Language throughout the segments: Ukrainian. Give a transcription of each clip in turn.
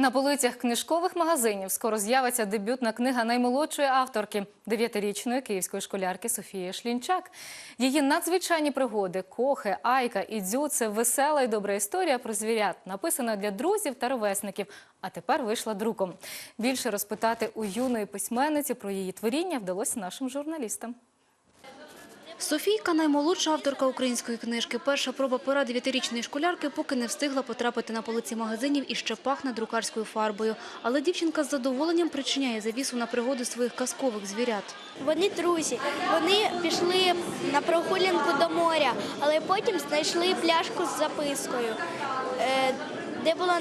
На полицях книжкових магазинів скоро з'явиться дебютна книга наймолодшої авторки дев'ятирічної київської школярки Софії Шлінчак. Її надзвичайні пригоди, кохи, айка і дзю це весела і добра історія про звірят, написана для друзів та ровесників. А тепер вийшла друком. Більше розпитати у юної письменниці про її творіння вдалося нашим журналістам. Софійка – наймолодша авторка української книжки. Перша проба пера дев'ятирічної школярки поки не встигла потрапити на полиці магазинів і ще пахне друкарською фарбою. Але дівчинка з задоволенням причиняє завісу на пригоди своїх казкових звірят. Вони друзі. Вони пішли на прогулянку до моря, але потім знайшли пляшку з запискою, е, де було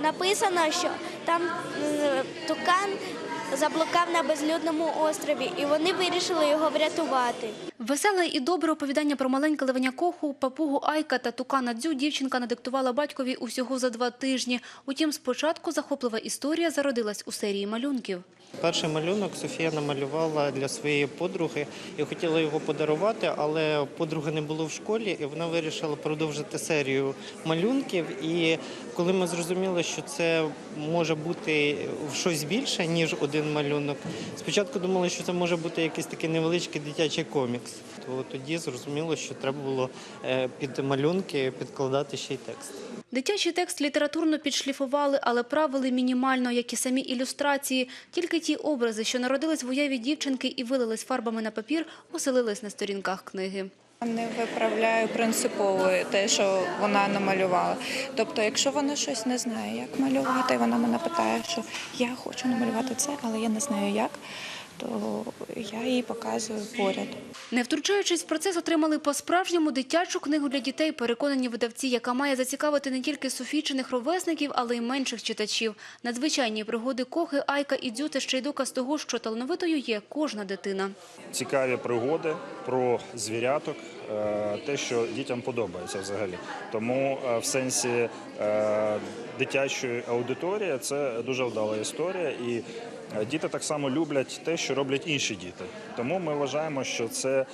написано, що там е, тукан заблукав на безлюдному острові, і вони вирішили його врятувати. Веселе і добре оповідання про маленьке левеня Коху, папугу Айка та тукана Дзю дівчинка надиктувала батькові усього за два тижні. Утім, спочатку захоплива історія зародилась у серії малюнків. Перший малюнок Софія намалювала для своєї подруги і хотіла його подарувати, але подруги не було в школі, і вона вирішила продовжити серію малюнків. І коли ми зрозуміли, що це може бути щось більше, ніж один малюнок, спочатку думали, що це може бути якийсь такий невеличкий дитячий комікс. То тоді зрозуміло, що треба було е, під малюнки підкладати ще й текст. Дитячий текст літературно підшліфували, але правили мінімально, як і самі ілюстрації. Тільки ті образи, що народились в уяві дівчинки і вилились фарбами на папір, оселились на сторінках книги. Не виправляю принципово те, що вона намалювала. Тобто, якщо вона щось не знає, як малювати, і вона мене питає, що я хочу намалювати це, але я не знаю як, то я їй показую поряд. Не втручаючись в процес, отримали по-справжньому дитячу книгу для дітей, переконані видавці, яка має зацікавити не тільки софійчиних ровесників, але й менших читачів. Надзвичайні пригоди Кохи, Айка і Дзю – це ще й доказ того, що талановитою є кожна дитина. цікаві пригоди про звіряток, е, те, що дітям подобається взагалі. Тому е, в сенсі е, дитячої аудиторії це дуже вдала історія, і діти так само люблять те, що роблять інші діти. Тому ми вважаємо, що це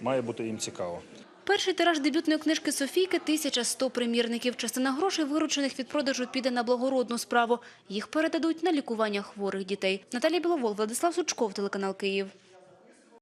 має бути їм цікаво. Перший тираж дебютної книжки Софійки – 1100 примірників. Частина грошей, виручених від продажу, піде на благородну справу. Їх передадуть на лікування хворих дітей. Наталія Біловол, Владислав Сучков, телеканал «Київ».